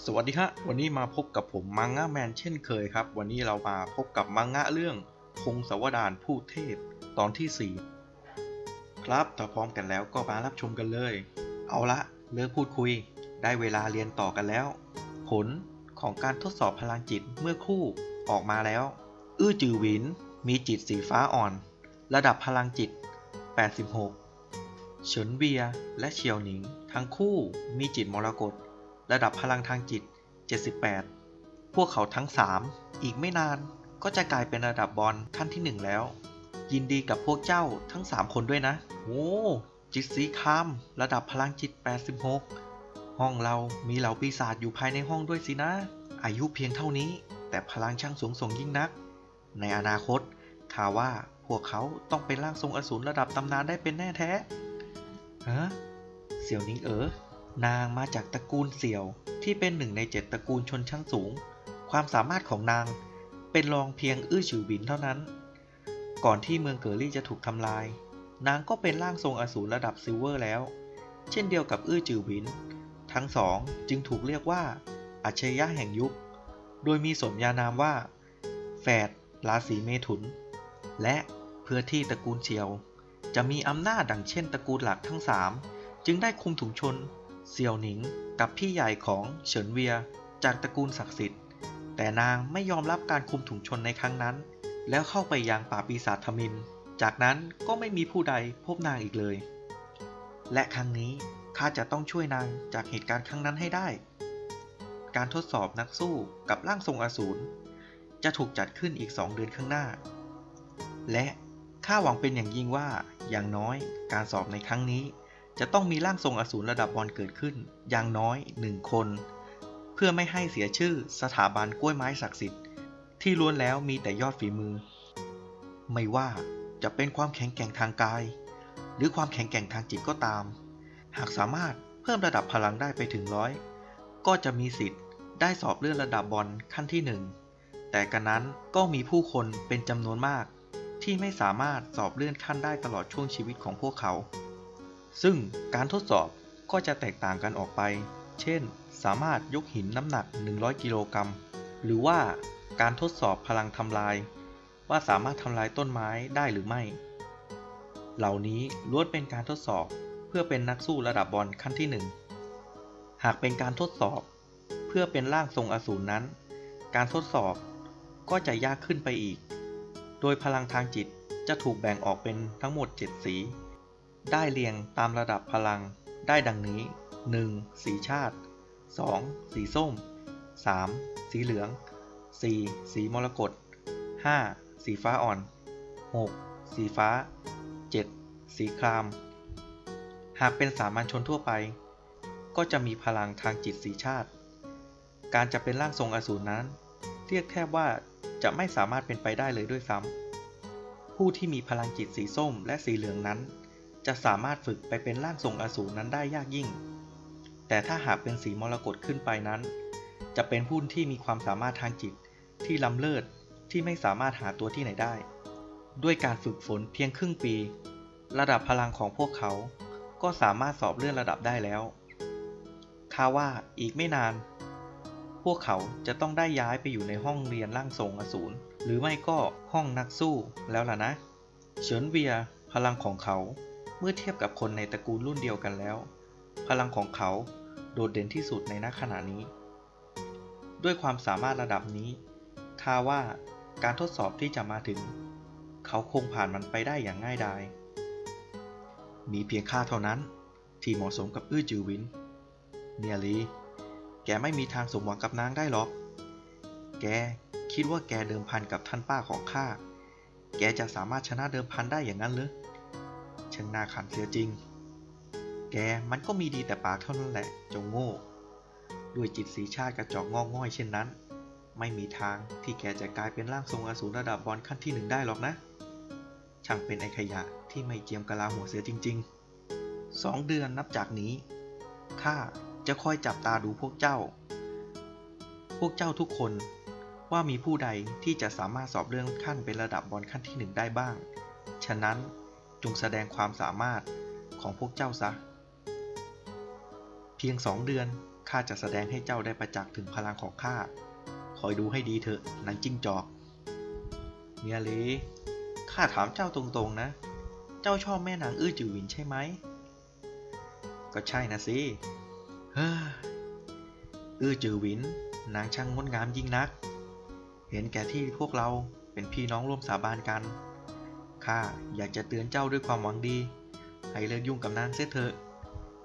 สวัสดีฮะ วันนี้มาพบกับผมมังงะแมนเช่นเคยครับ วันนี้เรามาพบกับมังงะเรื่องพงศวดารผู้เทพตอนที่ 4 ครับถ้าพร้อมกันแล้วก็มารับชมกันเลย เอาละเลิกพูดคุย ได้เวลาเรียนต่อกันแล้ว ผลของการทดสอบพลังจิตเมื่อคู่ออกมาแล้ว อื้อจือหวิน มีจิตสีฟ้าอ่อน ระดับพลังจิต 86เฉินเบียและเฉียวหนิง ทั้งคู่มีจิตมรกต ระดับพลังทางจิต 78 พวกเขาทั้ง 3 อีกไม่นานก็จะกลายเป็นระดับบอลขั้นที่ 1 แล้ว ยินดีกับพวกเจ้าทั้ง 3 คนด้วยนะ โอ้จิตสีคามระดับพลังจิต 86 ห้องเรามีเหล่าปีศาจอยู่ภายในห้องด้วยสินะ อายุเพียงเท่านี้ แต่พลังช่างสูงส่งยิ่งนัก ในอนาคตข่าวว่าพวกเขาต้องเป็นร่างทรงอสูรระดับตำนานได้เป็นแน่แท้ฮะเสี่ยวนิงเอ๋อ นางมาจากตระกูลเสี่ยวที่เป็นหนึ่งในเจ็ดตระกูลชนชั้นสูง ความสามารถของนางเป็นรองเพียงอื้อฉือหวินเท่านั้น ก่อนที่เมืองเกอรี่จะถูกทำลาย นางก็เป็นร่างทรงอสูรระดับซิลเวอร์แล้ว เช่นเดียวกับอื้อจือหวิน ทั้งสองจึงถูกเรียกว่าอัจฉริยะแห่งยุค โดยมีสมญานามว่าแฝดราศีเมถุน และเพื่อที่ตระกูลเชียว จะมีอำนาจดังเช่นตระกูลหลักทั้งสามจึงได้คุมถุงชน เซียวหนิงกับพี่ใหญ่ของเฉินเวียจากตระกูลศักดิ์สิทธิ์ แต่นางไม่ยอมรับการคุมถุงชนในครั้งนั้น แล้วเข้าไปยังป่าปีศาจทมิน จากนั้นก็ไม่มีผู้ใดพบนางอีกเลย และครั้งนี้ข้าจะต้องช่วยนางจากเหตุการณ์ครั้งนั้นให้ได้ การทดสอบนักสู้กับร่างทรงอสูรจะถูกจัดขึ้นอีกสองเดือนข้างหน้า และข้าหวังเป็นอย่างยิ่งว่าอย่างน้อยการสอบในครั้งนี้ จะต้องมีร่างทรงอสูรระดับบอลเกิดขึ้น อย่างน้อยหนึ่งคน เพื่อไม่ให้เสียชื่อสถาบันกล้วยไม้ศักดิ์สิทธิ์ ที่ล้วนแล้วมีแต่ยอดฝีมือ ไม่ว่าจะเป็นความแข็งแกร่งทางกาย หรือความแข็งแกร่งทางจิตก็ตาม หากสามารถเพิ่มระดับพลังได้ไปถึงร้อยก็จะมีสิทธิ์ได้สอบเลื่อนระดับบอลขั้นที่หนึ่งแต่กันนั้นก็มีผู้คนเป็นจำนวนมาก ที่ไม่สามารถสอบเลื่อนขั้นได้ตลอดช่วงชีวิตของพวกเขา ซึ่งการทดสอบก็จะแตกต่างกันออกไป เช่น สามารถยกหินน้ำหนัก 100 กิโลกรัม หรือว่าการทดสอบพลังทำลาย ว่าสามารถทำลายต้นไม้ได้หรือไม่ เหล่านี้ล้วนเป็นการทดสอบเพื่อเป็นนักสู้ระดับบอลขั้นที่ 1 หากเป็นการทดสอบ เพื่อเป็นร่างทรงอสูรนั้น การทดสอบก็จะยากขึ้นไปอีก โดยพลังทางจิตจะถูกแบ่งออกเป็นทั้งหมด 7 สี ได้เรียงตามระดับพลังได้ดังนี้ 1. สีชาติ 2. สีส้ม 3. สีเหลือง 4. สีมรกต 5. สีฟ้าอ่อน 6. สีฟ้า 7. สีคราม หากเป็นสามัญชนทั่วไป ก็จะมีพลังทางจิตสีชาติ การจะเป็นร่างทรงอสูรนั้น เรียกแทบว่าจะไม่สามารถเป็นไปได้เลยด้วยซ้ำผู้ที่มีพลังจิตสีส้มและสีเหลืองนั้น จะสามารถฝึกไปเป็นร่างทรงอสูรนั้นได้ยากยิ่ง แต่ถ้าหากเป็นสีมรกตขึ้นไปนั้น จะเป็นผู้ที่มีความสามารถทางจิตที่ล้ำเลิศที่ไม่สามารถหาตัวที่ไหนได้ ด้วยการฝึกฝนเพียงครึ่งปี ระดับพลังของพวกเขา ก็สามารถสอบเลื่อนระดับได้แล้วข้าว่าอีกไม่นาน พวกเขาจะต้องได้ย้ายไปอยู่ในห้องเรียนร่างทรงอสูรหรือไม่ก็ห้องนักสู้แล้วล่ะนะ เฉินเวียพลังของเขา เมื่อเทียบกับคนในตระกูลรุ่นเดียวกันแล้ว พลังของเขาโดดเด่นที่สุดในณขณะนี้ ด้วยความสามารถระดับนี้ข้าว่าการทดสอบที่จะมาถึง เขาคงผ่านมันไปได้อย่างง่ายดาย มีเพียงข้าเท่านั้น ที่เหมาะสมกับอื้อจือวิน เนียลี แกไม่มีทางสมหวังกับนางได้หรอก แกคิดว่าแกเดิมพันกับท่านป้าของข้า แกจะสามารถชนะเดิมพันได้อย่างนั้นหรือ ช่างน่าขันเสียจริง แกมันก็มีดีแต่ปากเท่านั้นแหละเจงโง่ ด้วยจิตสีชาติกระจอกงอกง่อยเช่นนั้น ไม่มีทางที่แกจะกลายเป็นร่างทรงอสูรระดับบอลขั้นที่หนึ่งได้หรอกนะ ช่างเป็นไอขยะที่ไม่เจียมกะลาหัวเสียจริง ๆ สองเดือนนับจากนี้ข้าจะคอยจับตาดูพวกเจ้า พวกเจ้าทุกคนว่ามีผู้ใดที่จะสามารถสอบเรื่องขั้นเป็นระดับบอลขั้นที่หนึ่งได้บ้าง ฉะนั้น จงแสดงความสามารถของพวกเจ้าซะ เพียงสองเดือนข้าจะแสดงให้เจ้าได้ประจักษ์ถึงพลังของข้า คอยดูให้ดีเถอะนางจิ้งจอก เมียหลีข้าถามเจ้าตรงๆนะ เจ้าชอบแม่นางอื้อจือหวินใช่ไหม ก็ใช่นะสิ เฮ้อ อื้อจือหวิน นางช่างงดงามยิ่งนัก เห็นแก่ที่พวกเราเป็นพี่น้องร่วมสาบานกัน ข้าอยากจะเตือนเจ้าด้วยความหวังดี ให้เลิกยุ่งกับนางเสียเถอะ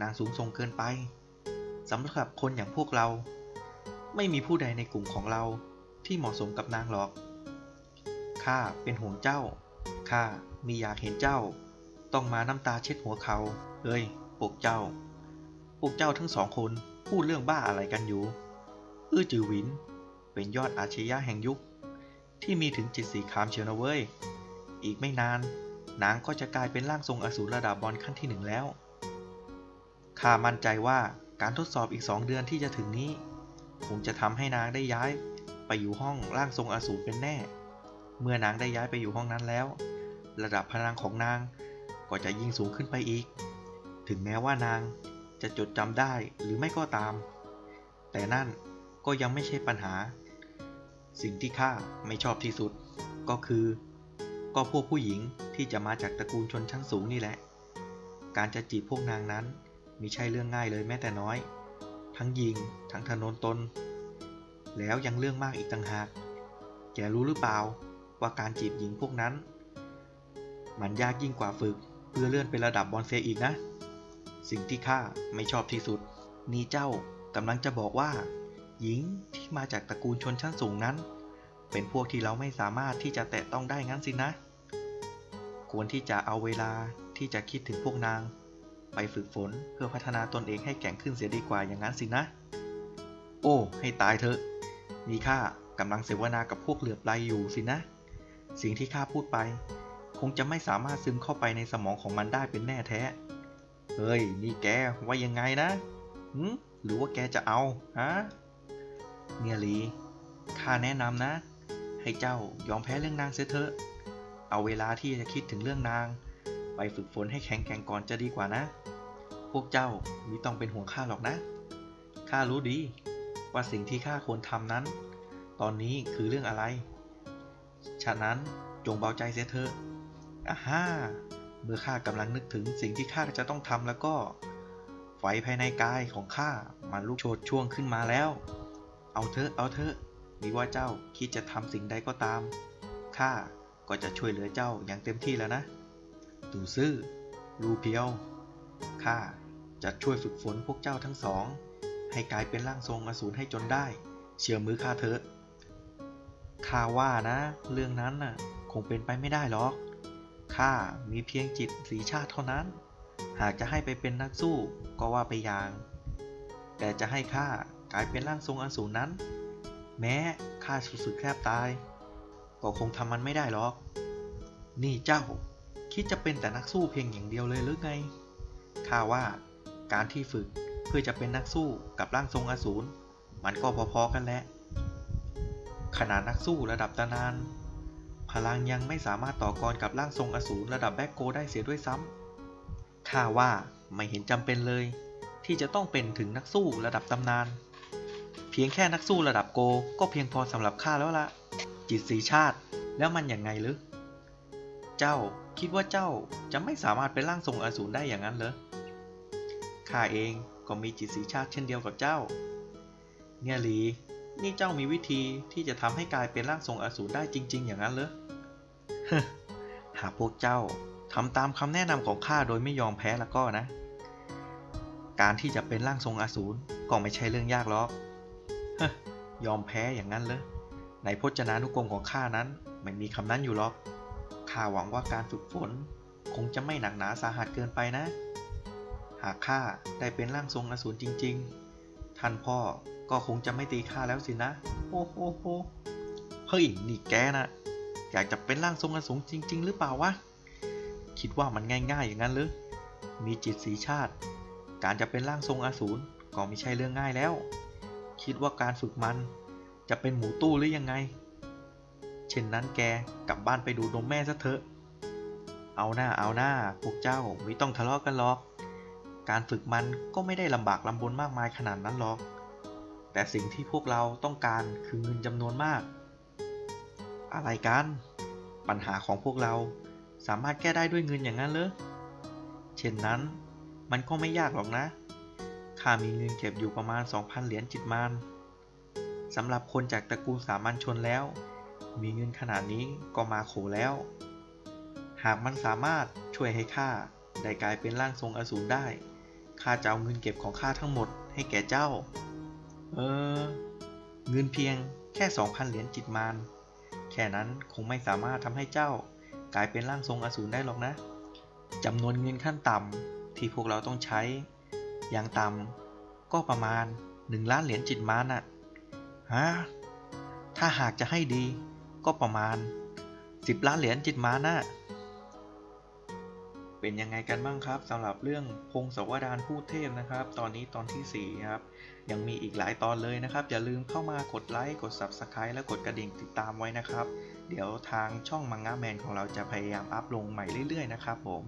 นางสูงส่งเกินไปสำหรับคนอย่างพวกเรา ไม่มีผู้ใดในกลุ่มของเราที่เหมาะสมกับนางหรอก ข้าเป็นห่วงเจ้า ข้ามีอยากเห็นเจ้า ต้องมาน้ำตาเช็ดหัวเขา เอ้ยพวกเจ้า พวกเจ้าทั้งสองคนพูดเรื่องบ้าอะไรกันอยู่ อื้อจือหวิน เป็นยอดอาชญะแห่งยุค ที่มีถึงจิตสีขามเชียวนะเว้ย อีกไม่นาน นางก็จะกลายเป็นร่างทรงอสูรระดับบอลขั้นที่หนึ่งแล้ว ข้ามั่นใจว่าการทดสอบอีกสองเดือนที่จะถึงนี้ คงจะทำให้นางได้ย้ายไปอยู่ห้องร่างทรงอสูรเป็นแน่ เมื่อนางได้ย้ายไปอยู่ห้องนั้นแล้ว ระดับพลังของนางก็จะยิ่งสูงขึ้นไปอีก ถึงแม้ว่านางจะจดจำได้หรือไม่ก็ตาม แต่นั่นก็ยังไม่ใช่ปัญหา สิ่งที่ข้าไม่ชอบที่สุดก็คือ ก็พวกผู้หญิงที่จะมาจากตระกูลชนชั้นสูงนี่แหละ การจะจีบพวกนางนั้นมิใช่เรื่องง่ายเลยแม้แต่น้อย ทั้งยิง ทั้งถนนตน แล้วยังเรื่องมากอีกต่างหาก แกรู้หรือเปล่าว่าการจีบหญิงพวกนั้น มันยากยิ่งกว่าฝึกเพื่อเลื่อนเป็นระดับบอลเซอีกนะ สิ่งที่ข้าไม่ชอบที่สุด นี่เจ้ากำลังจะบอกว่า หญิงที่มาจากตระกูลชนชั้นสูงนั้น เป็นพวกที่เราไม่สามารถที่จะแตะต้องได้งั้นสินะ ควรที่จะเอาเวลาที่จะคิดถึงพวกนาง ไปฝึกฝนเพื่อพัฒนาตนเองให้แข็งขึ้นเสียดีกว่าอย่างนั้นสินะ โอ้ ให้ตายเถอะนี่ข้ากำลังเสวนากับพวกเหลือบไลอยู่สินะ สิ่งที่ข้าพูดไป คงจะไม่สามารถซึมเข้าไปในสมองของมันได้เป็นแน่แท้ เฮ้ย นี่แกว่ายังไงนะหืมหรือว่าแกจะเอา ฮะเมียลี ข้าแนะนำนะ ให้เจ้ายอมแพ้เรื่องนางเสียเถอะ เอาเวลาที่จะคิดถึงเรื่องนาง ไปฝึกฝนให้แข็งแกร่งก่อนจะดีกว่านะ พวกเจ้ามิต้องเป็นห่วงข้าหรอกนะ ข้ารู้ดีว่าสิ่งที่ข้าควรทำนั้น ตอนนี้คือเรื่องอะไร ฉะนั้นจงเบาใจเสียเถอะอาฮ่า เมื่อข้ากำลังนึกถึงสิ่งที่ข้าจะต้องทำแล้วก็ ไฟภายในกายของข้ามันลุกโชนช่วงขึ้นมาแล้ว เอาเถอะ เอาเถอะ มีว่าเจ้าคิดจะทำสิ่งใดก็ตาม ข้าก็จะช่วยเหลือเจ้าอย่างเต็มที่แล้วนะตูซื่อรูเพียว ข้าจะช่วยฝึกฝนพวกเจ้าทั้งสอง ให้กลายเป็นร่างทรงอสูรให้จนได้ เชื่อมือข้าเถอะ ข้าว่านะ เรื่องนั้นน่ะ คงเป็นไปไม่ได้หรอก ข้ามีเพียงจิตสีชาติเท่านั้น หากจะให้ไปเป็นนักสู้ก็ว่าไปอย่าง แต่จะให้ข้ากลายเป็นร่างทรงอสูรนั้น แม้ข้าสุดๆแทบตาย ก็คงทำมันไม่ได้หรอก นี่เจ้า คิดจะเป็นแต่นักสู้เพียงอย่างเดียวเลยหรือไง ข้าว่าการที่ฝึกเพื่อจะเป็นนักสู้กับร่างทรงอสูรมันก็พอๆกันแหละ ขนาดนักสู้ระดับตำนาน พลังยังไม่สามารถต่อกรกับร่างทรงอสูรระดับแบ็กโกได้เสียด้วยซ้ำข้าว่าไม่เห็นจำเป็นเลย ที่จะต้องเป็นถึงนักสู้ระดับตำนาน เพียงแค่นักสู้ระดับโก ก็เพียงพอสำหรับข้าแล้วละจิตสีชาติ แล้วมันอย่างไงหรือเจ้าคิดว่าเจ้าจะไม่สามารถเป็นร่างทรงอสูรได้อย่างนั้นเหรอข้าเองก็มีจิตสีชาติเช่นเดียวกับเจ้า เนี่ยหลี นี่เจ้ามีวิธีที่จะทำให้กลายเป็นร่างทรงอสูรได้จริง ๆ อย่างนั้นเหรอหากพวกเจ้าทำตามคำแนะนำของข้าโดยไม่ยอมแพ้แล้วก็นะ การที่จะเป็นร่างทรงอสูรก็ไม่ใช่เรื่องยากหรอก ยอมแพ้อย่างนั้นเลยในพจนานุกรมของข้านั้นไม่มีคำนั้นอยู่หรอก ข้าหวังว่าการฝึกฝน คงจะไม่หนักหนาสาหัสเกินไปนะ หากข้าได้เป็นร่างทรงอสูรจริง ๆ ท่านพ่อก็คงจะไม่ตีข้าแล้วสินะ โอ้โหโหเฮ้ยนี่แกนะอยากจะเป็นร่างทรงอสูรจริง ๆ หรือเปล่าวะ คิดว่ามันง่าย ๆ อย่างนั้นหรือมีจิตสีชาติ การจะเป็นร่างทรงอสูรก็ไม่ใช่เรื่องง่ายแล้ว คิดว่าการฝึกมันจะเป็นหมูตู้หรือยังไง เช่นนั้นแกกลับบ้านไปดูนมแม่ซะเถอะ เอาหน้าเอาหน้าพวกเจ้าไม่ต้องทะเลาะกันหรอก การฝึกมันก็ไม่ได้ลำบากลำบนมากมายขนาดนั้นหรอก แต่สิ่งที่พวกเราต้องการคือเงินจำนวนมาก อะไรกัน ปัญหาของพวกเราสามารถแก้ได้ด้วยเงินอย่างนั้นเหรอ เช่นนั้นมันก็ไม่ยากหรอกนะ ข้ามีเงินเก็บอยู่ประมาณ 2,000 เหรียญจิตมานสำหรับคนจากตระกูลสามัญชนแล้ว มีเงินขนาดนี้ก็มาโขแล้ว หากมันสามารถช่วยให้ข้าได้กลายเป็นร่างทรงอสูรได้ ข้าจะเอาเงินเก็บของข้าทั้งหมดให้แก่เจ้า เออ เงินเพียงแค่ 2,000 เหรียญจิตมาน แค่นั้นคงไม่สามารถทำให้เจ้ากลายเป็นร่างทรงอสูรได้หรอกนะจำนวนเงินขั้นต่ำที่พวกเราต้องใช้ อย่างต่ำก็ประมาณ 1 ล้านเหรียญจิตมานน่ะฮะถ้าหากจะให้ดีก็ประมาณ 10 ล้านเหรียญจิตมาน่ะเป็นยังไงกันบ้างครับสำหรับเรื่องพงศาวดารผู้เทพนะครับ ตอนนี้ตอนที่4ครับยังมีอีกหลายตอนเลยนะครับ อย่าลืมเข้ามากดไลค์กด Subscribe และกดกระดิ่งติดตามไว้นะครับ เดี๋ยวทางช่องมังงะแมนของเราจะพยายามอัพลงใหม่เรื่อยๆนะครับผม